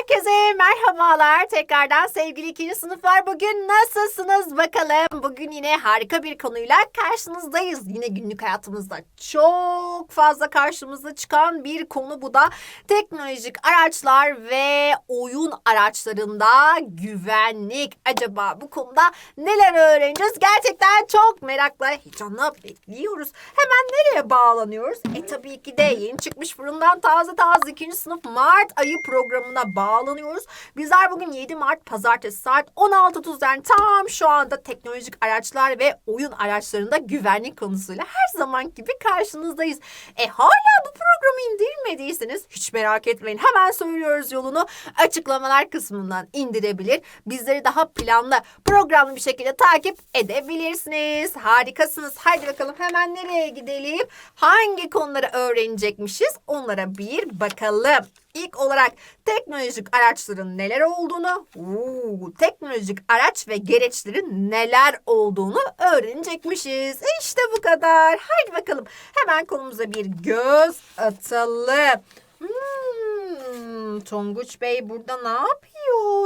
Herkese merhabalar. Tekrardan sevgili ikinci sınıflar. Bugün nasılsınız bakalım? Bugün yine harika bir konuyla karşınızdayız. Yine günlük hayatımızda çok fazla karşımıza çıkan bir konu bu da teknolojik araçlar ve oyun araçlarında güvenlik. Acaba bu konuda neler öğreneceğiz? Gerçekten çok merakla, heyecanla bekliyoruz. Hemen nereye bağlanıyoruz? E tabii ki de yeni çıkmış fırından taze taze ikinci sınıf Mart ayı programına bağlanıyoruz. Bizler bugün 7 Mart pazartesi saat 16.30'dan tam şu anda teknolojik araçlar ve oyun araçlarında güvenlik konusuyla her zaman gibi karşınızdayız. E hala bu programı indirmediyseniz hiç merak etmeyin. Hemen söylüyoruz yolunu. Açıklamalar kısmından indirebilir. Bizleri daha planlı, programlı bir şekilde takip edebilirsiniz. Harikasınız. Haydi bakalım hemen nereye gidelim? Hangi konuları öğrenecekmişiz? Onlara bir bakalım. İlk olarak teknolojik araçların neler olduğunu, uuu, teknolojik araç ve gereçlerin neler olduğunu öğrenecekmişiz. İşte bu kadar. Haydi bakalım hemen konumuza bir göz atalım. Hmm, Tonguç Bey burada ne yapıyor?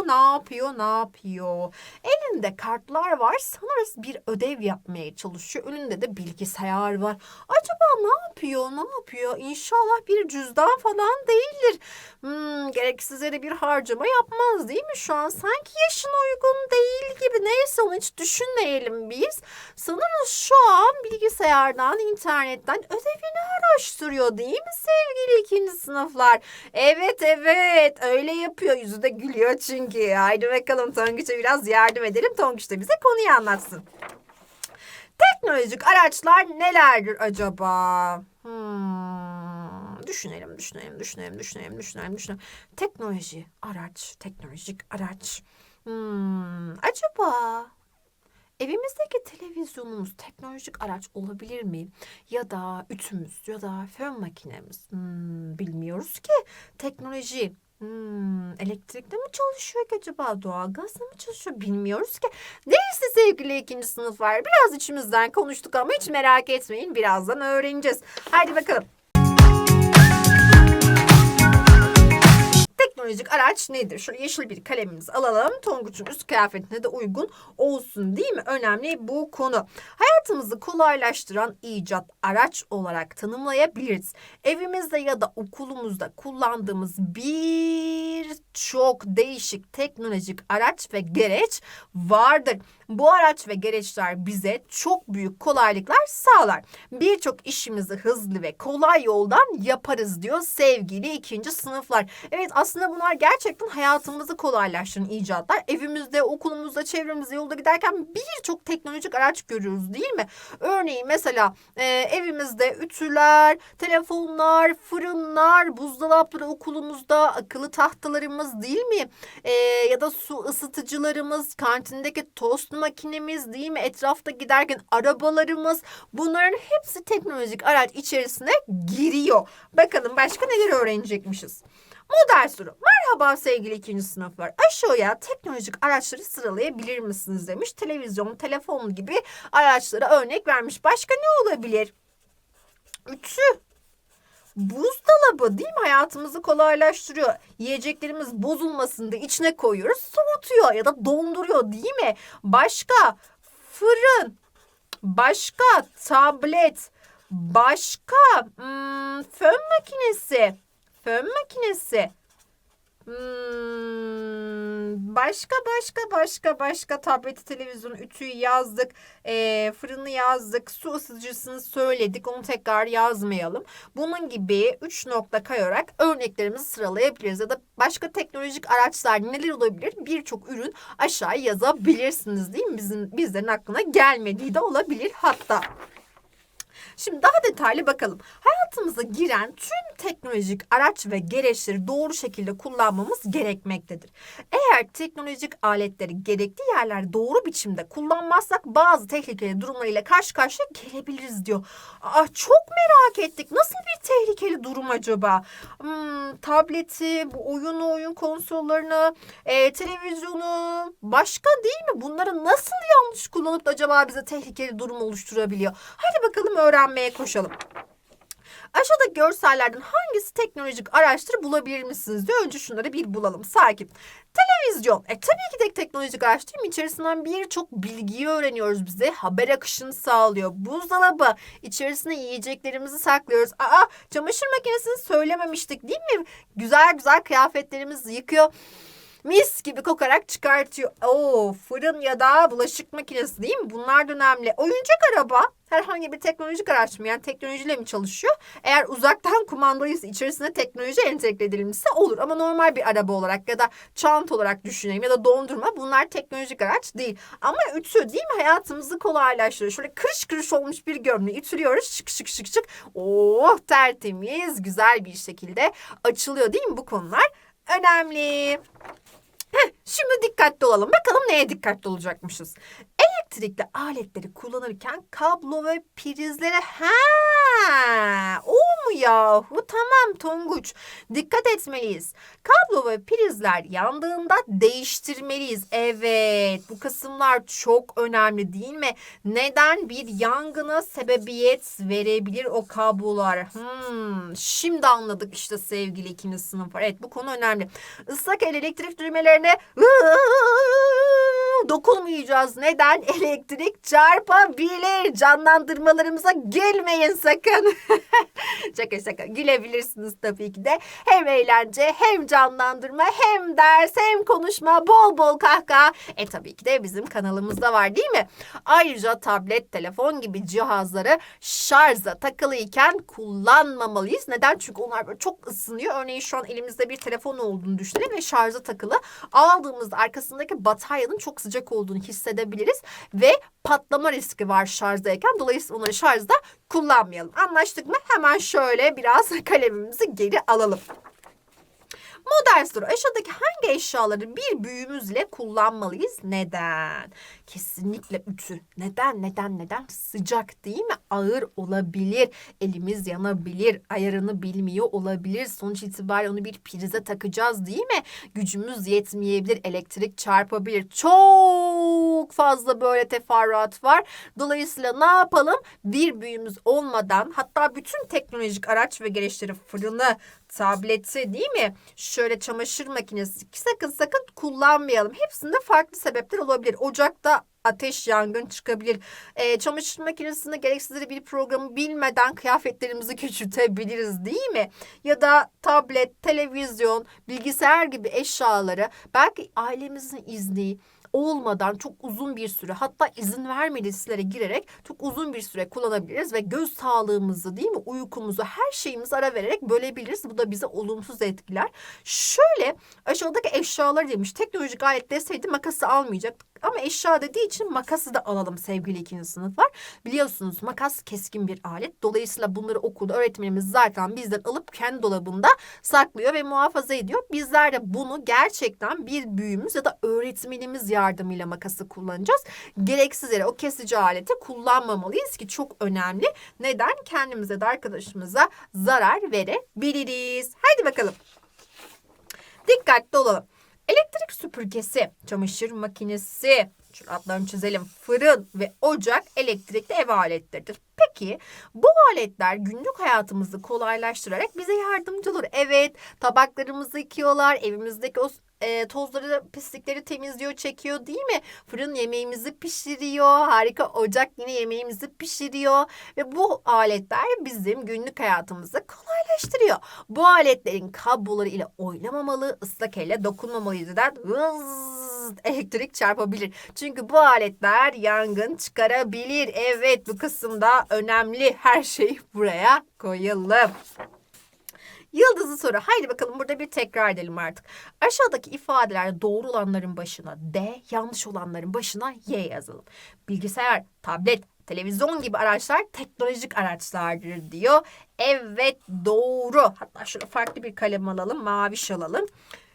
Ne yapıyor? Ne yapıyor? Elinde kartlar var. Sanırız bir ödev yapmaya çalışıyor. Önünde de bilgisayar var. Acaba ne yapıyor? Ne yapıyor? İnşallah bir cüzdan falan değildir. Hmm, gereksiz yere bir harcama yapmaz değil mi şu an? Sanki yaşına uygun değil gibi. Neyse onu hiç düşünmeyelim biz. Sanırız şu an bilgisayardan, internetten ödevini araştırıyor değil mi sevgili ikinci sınıflar? Evet evet öyle yapıyor. Yüzü de gülüyor çünkü. Haydi bakalım Tonguç'a biraz yardım edelim. Tonguç da bize konuyu anlatsın. Teknolojik araçlar nelerdir acaba? Hmm, düşünelim, düşünelim, düşünelim, düşünelim, düşünelim, düşünelim. Teknoloji, araç, teknolojik araç. Hmm, acaba evimizdeki televizyonumuz teknolojik araç olabilir mi? Ya da ütümüz ya da fön makinemiz. Hmm, bilmiyoruz ki. Teknoloji. Hmm, elektrikle mi çalışıyor ki acaba? Doğalgazla mı çalışıyor? Bilmiyoruz ki. Neyse sevgili ikinci sınıflar. Biraz içimizden konuştuk ama hiç merak etmeyin. Birazdan öğreneceğiz. Haydi bakalım. Teknolojik araç nedir? Şöyle yeşil bir kalemimizi alalım. Tonguç'un üst kıyafetine de uygun olsun değil mi? Önemli bu konu. Hayatımızı kolaylaştıran icat araç olarak tanımlayabiliriz. Evimizde ya da okulumuzda kullandığımız birçok değişik teknolojik araç ve gereç vardır. Bu araç ve gereçler bize çok büyük kolaylıklar sağlar. Birçok işimizi hızlı ve kolay yoldan yaparız diyor sevgili ikinci sınıflar. Evet aslında bunlar gerçekten hayatımızı kolaylaştıran icatlar. Evimizde, okulumuzda, çevremizde, yolda giderken birçok teknolojik araç görüyoruz değil mi? Örneğin mesela e, evimizde ütüler, telefonlar, fırınlar, buzdolapları okulumuzda, akıllı tahtalarımız değil mi? E, ya da su ısıtıcılarımız, kantindeki tost makinemiz değil mi? Etrafta giderken arabalarımız bunların hepsi teknolojik araç içerisine giriyor. Bakalım başka neler öğrenecekmişiz. Model soru. Merhaba sevgili ikinci sınıflar. Aşağıya teknolojik araçları sıralayabilir misiniz demiş. Televizyon, telefon gibi araçlara örnek vermiş. Başka ne olabilir? Ütü. Buzdolabı değil mi? Hayatımızı kolaylaştırıyor. Yiyeceklerimiz bozulmasın diye içine koyuyoruz. Soğutuyor ya da donduruyor değil mi? Başka fırın. Başka tablet. Başka hmm, fön makinesi. Fön makinesi. Hmm, başka başka başka başka tableti, televizyonu, ütüyü yazdık. Ee, fırını yazdık. Su ısıtıcısını söyledik. Onu tekrar yazmayalım. Bunun gibi 3 nokta kayarak örneklerimizi sıralayabiliriz. Ya da başka teknolojik araçlar neler olabilir? Birçok ürün aşağıya yazabilirsiniz değil mi? Bizim, bizlerin aklına gelmediği de olabilir hatta. Şimdi daha detaylı bakalım. Hayatımıza giren tüm teknolojik araç ve gereçleri doğru şekilde kullanmamız gerekmektedir. Eğer teknolojik aletleri gerekli yerler doğru biçimde kullanmazsak bazı tehlikeli durumlarıyla karşı karşıya gelebiliriz diyor. Aa, çok merak ettik. Nasıl bir tehlikeli durum acaba? Hmm, tableti, bu oyunu, oyun konsollarını, e, televizyonu, başka değil mi? Bunları nasıl yanlış kullanıp da acaba bize tehlikeli durum oluşturabiliyor? Hadi bakalım öğrenmeye koşalım. Aşağıdaki görsellerden hangisi teknolojik araçtır bulabilir misiniz diyor. Önce şunları bir bulalım. Sakin. Televizyon. E tabii ki de teknolojik araç değil mi? İçerisinden birçok bilgiyi öğreniyoruz bize. Haber akışını sağlıyor. Buzdolabı. İçerisine yiyeceklerimizi saklıyoruz. Aa çamaşır makinesini söylememiştik değil mi? Güzel güzel kıyafetlerimizi yıkıyor mis gibi kokarak çıkartıyor. Oo, fırın ya da bulaşık makinesi değil mi? Bunlar da önemli. Oyuncak araba herhangi bir teknolojik araç mı? Yani teknolojiyle mi çalışıyor? Eğer uzaktan kumandalıysa içerisine teknoloji entegre edilmişse olur. Ama normal bir araba olarak ya da çanta olarak düşünelim ya da dondurma bunlar teknolojik araç değil. Ama ütü değil mi? Hayatımızı kolaylaştırıyor. Şöyle kırış kırış olmuş bir gömleği ütülüyoruz. Şık şık şık şık. Oh tertemiz güzel bir şekilde açılıyor değil mi bu konular? Önemli. Heh, şimdi dikkatli olalım. Bakalım neye dikkatli olacakmışız. Elektrikli aletleri kullanırken kablo ve prizlere ha o mu yahu? Tamam Tonguç. Dikkat etmeliyiz. Kablo ve prizler yandığında değiştirmeliyiz. Evet bu kısımlar çok önemli değil mi? Neden bir yangına sebebiyet verebilir o kablolar? Hmm, şimdi anladık işte sevgili ikinci sınıflar. Evet bu konu önemli. Islak el elektrik düğmelerine dokunmayacağız. Neden? Elektrik çarpabilir. Canlandırmalarımıza gülmeyin sakın. şaka şaka. Gülebilirsiniz tabii ki de. Hem eğlence hem canlandırma hem ders hem konuşma bol bol kahkaha. E tabii ki de bizim kanalımızda var değil mi? Ayrıca tablet, telefon gibi cihazları şarja takılıyken kullanmamalıyız. Neden? Çünkü onlar böyle çok ısınıyor. Örneğin şu an elimizde bir telefon olduğunu düşünelim ve şarja takılı. Aldığımızda arkasındaki bataryanın çok sıcak olduğunu hissedebiliriz ve patlama riski var şarjdayken. Dolayısıyla onları şarjda kullanmayalım. Anlaştık mı? Hemen şöyle biraz kalemimizi geri alalım. Modern soru. Aşağıdaki hangi eşyaları bir büyüğümüzle kullanmalıyız? Neden? Kesinlikle ütü. Neden? Neden? Neden? Sıcak değil mi? Ağır olabilir. Elimiz yanabilir. Ayarını bilmiyor olabilir. Sonuç itibariyle onu bir prize takacağız değil mi? Gücümüz yetmeyebilir. Elektrik çarpabilir. Çok fazla böyle teferruat var. Dolayısıyla ne yapalım? Bir büyüğümüz olmadan hatta bütün teknolojik araç ve gereçleri fırını, tableti değil mi? Şöyle çamaşır makinesi sakın sakın kullanmayalım. Hepsinde farklı sebepler olabilir. Ocakta ateş yangın çıkabilir. E, çamaşır makinesinde gereksiz bir programı bilmeden kıyafetlerimizi küçültebiliriz değil mi? Ya da tablet, televizyon, bilgisayar gibi eşyaları belki ailemizin izni, olmadan çok uzun bir süre hatta izin vermediği sitelere girerek çok uzun bir süre kullanabiliriz ve göz sağlığımızı değil mi uykumuzu her şeyimizi ara vererek bölebiliriz. Bu da bize olumsuz etkiler. Şöyle aşağıdaki eşyalar demiş teknolojik alet deseydi makası almayacaktık. Ama eşya dediği için makası da alalım sevgili ikinci sınıflar. Biliyorsunuz makas keskin bir alet. Dolayısıyla bunları okulda öğretmenimiz zaten bizden alıp kendi dolabında saklıyor ve muhafaza ediyor. Bizler de bunu gerçekten bir büyüğümüz ya da öğretmenimiz yardımıyla makası kullanacağız. Gereksiz yere o kesici aleti kullanmamalıyız ki çok önemli. Neden? Kendimize de arkadaşımıza zarar verebiliriz. Haydi bakalım. Dikkatli olalım. Elektrik süpürgesi, çamaşır makinesi, adlarını çizelim. Fırın ve ocak elektrikli ev aletleridir. Peki bu aletler günlük hayatımızı kolaylaştırarak bize yardımcı olur. Evet tabaklarımızı yıkıyorlar, evimizdeki o e, tozları, pislikleri temizliyor, çekiyor değil mi? Fırın yemeğimizi pişiriyor. Harika ocak yine yemeğimizi pişiriyor. Ve bu aletler bizim günlük hayatımızı kolaylaştırıyor. Bu aletlerin kabloları ile oynamamalı, ıslak elle dokunmamalıyız. Elektrik çarpabilir. Çünkü bu aletler yangın çıkarabilir. Evet bu kısımda önemli. Her şey buraya koyalım. Yıldızı soru. Haydi bakalım burada bir tekrar edelim artık. Aşağıdaki ifadeler doğru olanların başına D, yanlış olanların başına Y yazalım. Bilgisayar, tablet, televizyon gibi araçlar teknolojik araçlardır diyor. Evet doğru. Hatta şöyle farklı bir kalem alalım. Maviş alalım.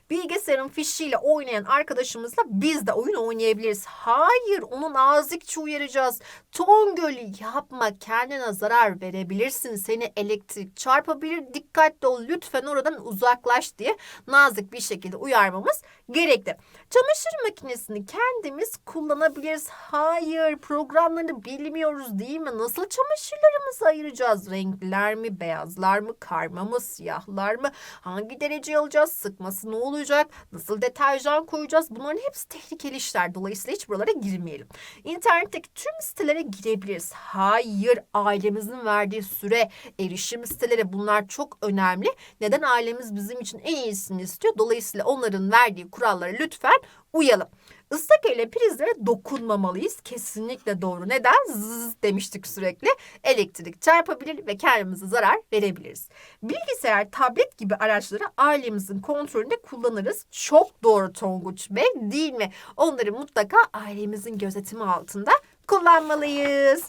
Bilgisayarın fişiyle oynayan arkadaşımızla biz de oyun oynayabiliriz. Hayır onu nazikçe uyaracağız. Tongöl'ü yapma kendine zarar verebilirsin. Seni elektrik çarpabilir. Dikkatli ol lütfen oradan uzaklaş diye nazik bir şekilde uyarmamız gerekli. Çamaşır makinesini kendimiz kullanabiliriz. Hayır programlarını bilmiyoruz değil mi? Nasıl çamaşırlarımızı ayıracağız? Renkler mi, beyazlar mı, karma mı, siyahlar mı? Hangi derece alacağız? Sıkması ne olacak? Nasıl deterjan koyacağız? Bunların hepsi tehlikeli işler. Dolayısıyla hiç buralara girmeyelim. İnternetteki tüm sitelere girebiliriz. Hayır ailemizin verdiği süre, erişim siteleri bunlar çok önemli. Neden ailemiz bizim için en iyisini istiyor? Dolayısıyla onların verdiği kurallara lütfen uyalım. Islak elle prizlere dokunmamalıyız. Kesinlikle doğru. Neden? Zzz demiştik sürekli. Elektrik çarpabilir ve kendimize zarar verebiliriz. Bilgisayar, tablet gibi araçları ailemizin kontrolünde kullanırız. Çok doğru Tonguç Bey değil mi? Onları mutlaka ailemizin gözetimi altında kullanmalıyız.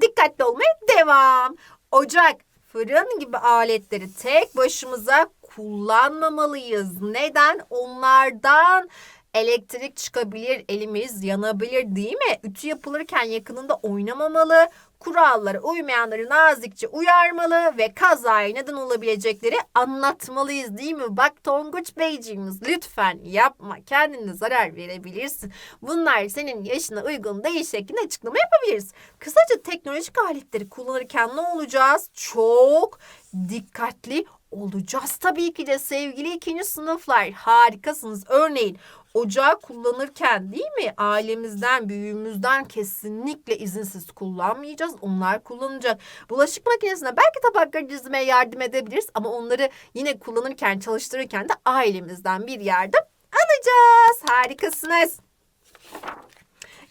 Dikkatli olmaya devam. Ocak, fırın gibi aletleri tek başımıza kullanmamalıyız. Neden? Onlardan elektrik çıkabilir, elimiz yanabilir değil mi? Ütü yapılırken yakınında oynamamalı, kurallara uymayanları nazikçe uyarmalı ve kazaya neden olabilecekleri anlatmalıyız değil mi? Bak Tonguç Beyciğimiz lütfen yapma kendine zarar verebilirsin. Bunlar senin yaşına uygun değil şeklinde açıklama yapabiliriz. Kısaca teknolojik aletleri kullanırken ne olacağız? Çok dikkatli olacağız tabii ki de sevgili ikinci sınıflar harikasınız. Örneğin ocağı kullanırken değil mi ailemizden büyüğümüzden kesinlikle izinsiz kullanmayacağız. Onlar kullanacak. Bulaşık makinesine belki tabakları dizmeye yardım edebiliriz ama onları yine kullanırken çalıştırırken de ailemizden bir yardım alacağız. Harikasınız.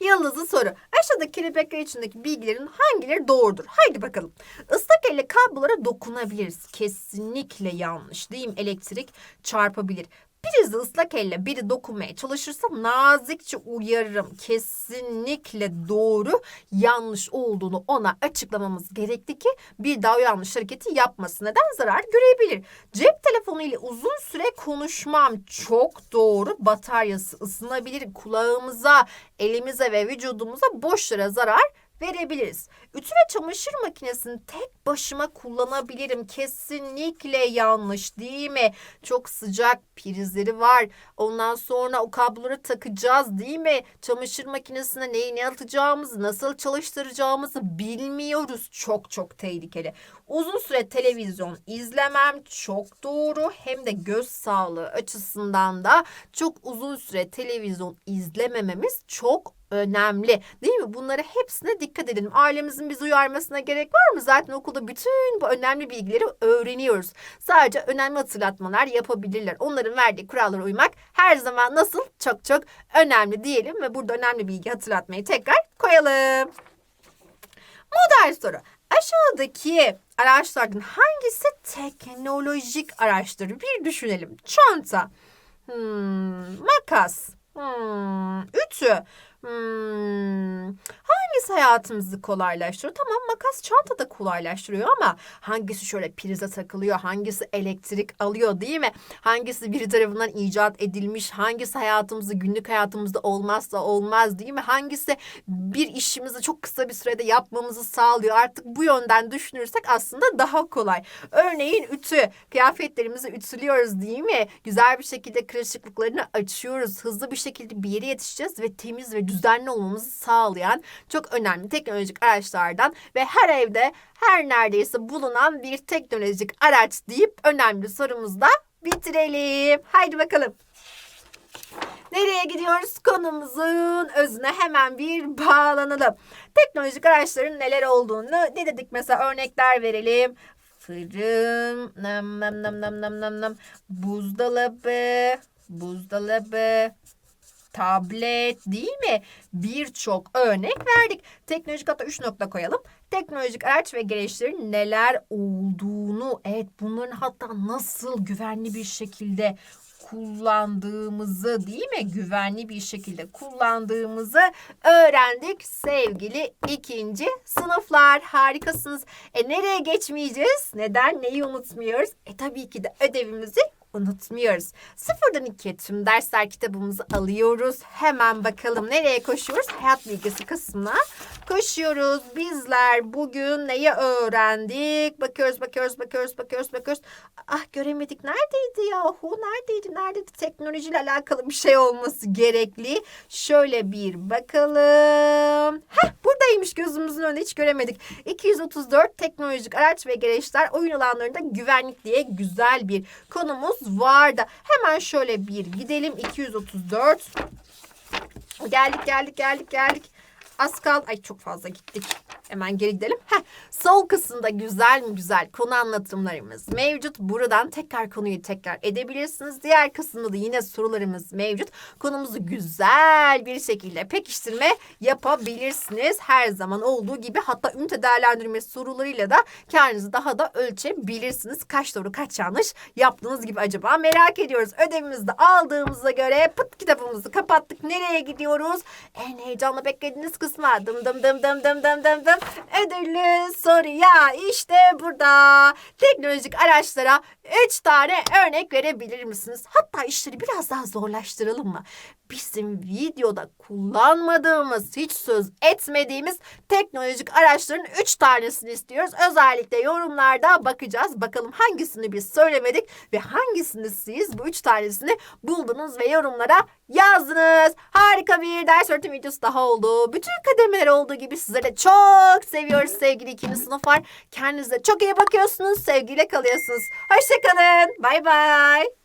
Yıldızlı soru. Aşağıdaki kelebekler içindeki bilgilerin hangileri doğrudur? Haydi bakalım. Islak elle kablolara dokunabiliriz. Kesinlikle yanlış değil mi? Elektrik çarpabilir. Prizde ıslak elle biri dokunmaya çalışırsa nazikçe uyarırım. Kesinlikle doğru yanlış olduğunu ona açıklamamız gerekti ki bir daha o yanlış hareketi yapmasın. Neden zarar görebilir? Cep telefonu ile uzun süre konuşmam çok doğru. Bataryası ısınabilir. Kulağımıza, elimize ve vücudumuza boş yere zarar verebiliriz. Ütü ve çamaşır makinesini tek başıma kullanabilirim. Kesinlikle yanlış değil mi? Çok sıcak prizleri var. Ondan sonra o kabloları takacağız değil mi? Çamaşır makinesine neyi ne atacağımızı, nasıl çalıştıracağımızı bilmiyoruz. Çok çok tehlikeli. Uzun süre televizyon izlemem çok doğru. Hem de göz sağlığı açısından da çok uzun süre televizyon izlemememiz çok önemli. Değil mi? Bunlara hepsine dikkat edelim. Ailemizin bizi uyarmasına gerek var mı? Zaten okulda bütün bu önemli bilgileri öğreniyoruz. Sadece önemli hatırlatmalar yapabilirler. Onların verdiği kurallara uymak her zaman nasıl çok çok önemli diyelim ve burada önemli bilgi hatırlatmayı tekrar koyalım. Model soru. Aşağıdaki araçlardan hangisi teknolojik araçtır? Bir düşünelim. Çanta, hmm, makas, hmm, ütü, Hmm, hangisi hayatımızı kolaylaştırıyor? Tamam makas çanta da kolaylaştırıyor ama hangisi şöyle prize takılıyor? Hangisi elektrik alıyor değil mi? Hangisi biri tarafından icat edilmiş? Hangisi hayatımızı günlük hayatımızda olmazsa olmaz değil mi? Hangisi bir işimizi çok kısa bir sürede yapmamızı sağlıyor? Artık bu yönden düşünürsek aslında daha kolay. Örneğin ütü. Kıyafetlerimizi ütülüyoruz değil mi? Güzel bir şekilde kırışıklıklarını açıyoruz. Hızlı bir şekilde bir yere yetişeceğiz ve temiz ve düzenli olmamızı sağlayan çok önemli teknolojik araçlardan ve her evde her neredeyse bulunan bir teknolojik araç deyip önemli sorumuzda bitirelim. Haydi bakalım. Nereye gidiyoruz? Konumuzun özüne hemen bir bağlanalım. Teknolojik araçların neler olduğunu ne dedik mesela örnekler verelim. Fırın, nam nam nam nam nam nam nam, buzdolabı, buzdolabı, tablet değil mi? Birçok örnek verdik. Teknolojik hatta 3 nokta koyalım. Teknolojik araç ve gereçlerin neler olduğunu, evet bunların hatta nasıl güvenli bir şekilde kullandığımızı değil mi? Güvenli bir şekilde kullandığımızı öğrendik sevgili ikinci sınıflar. Harikasınız. E nereye geçmeyeceğiz? Neden? Neyi unutmuyoruz? E tabii ki de ödevimizi unutmuyoruz. Sıfırdan ikiye tüm dersler kitabımızı alıyoruz. Hemen bakalım nereye koşuyoruz? Hayat bilgisi kısmına koşuyoruz. Bizler bugün neyi öğrendik? Bakıyoruz, bakıyoruz, bakıyoruz, bakıyoruz, bakıyoruz. Ah göremedik. Neredeydi yahu? Neredeydi? Neredeydi? Teknolojiyle alakalı bir şey olması gerekli. Şöyle bir bakalım. Heh buradaymış gözümüzün önünde hiç göremedik. 234 teknolojik araç ve gereçler oyun alanlarında güvenlik diye güzel bir konumuz vardı. Hemen şöyle bir gidelim. 234. Geldik geldik geldik geldik. Az kal. Ay çok fazla gittik. Hemen geri gidelim. Heh, sol kısımda güzel mi güzel konu anlatımlarımız mevcut. Buradan tekrar konuyu tekrar edebilirsiniz. Diğer kısımda da yine sorularımız mevcut. Konumuzu güzel bir şekilde pekiştirme yapabilirsiniz. Her zaman olduğu gibi hatta ünite değerlendirme sorularıyla da kendinizi daha da ölçebilirsiniz. Kaç doğru kaç yanlış yaptığınız gibi acaba merak ediyoruz. Ödevimizi de aldığımıza göre pıt kitabımızı kapattık. Nereye gidiyoruz? En heyecanla beklediğiniz kısma dım dım dım dım dım dım dım dım ödüllü soruya işte burada teknolojik araçlara 3 tane örnek verebilir misiniz? Hatta işleri biraz daha zorlaştıralım mı? Bizim videoda kullanmadığımız, hiç söz etmediğimiz teknolojik araçların 3 tanesini istiyoruz. Özellikle yorumlarda bakacağız. Bakalım hangisini biz söylemedik ve hangisini siz bu 3 tanesini buldunuz ve yorumlara yazdınız. Harika bir ders öğretim videosu daha oldu. Bütün kademeler olduğu gibi sizleri de çok seviyoruz sevgili ikinci sınıflar. Kendinize çok iyi bakıyorsunuz. Sevgiyle kalıyorsunuz. Hoşçakalın. Bay bay.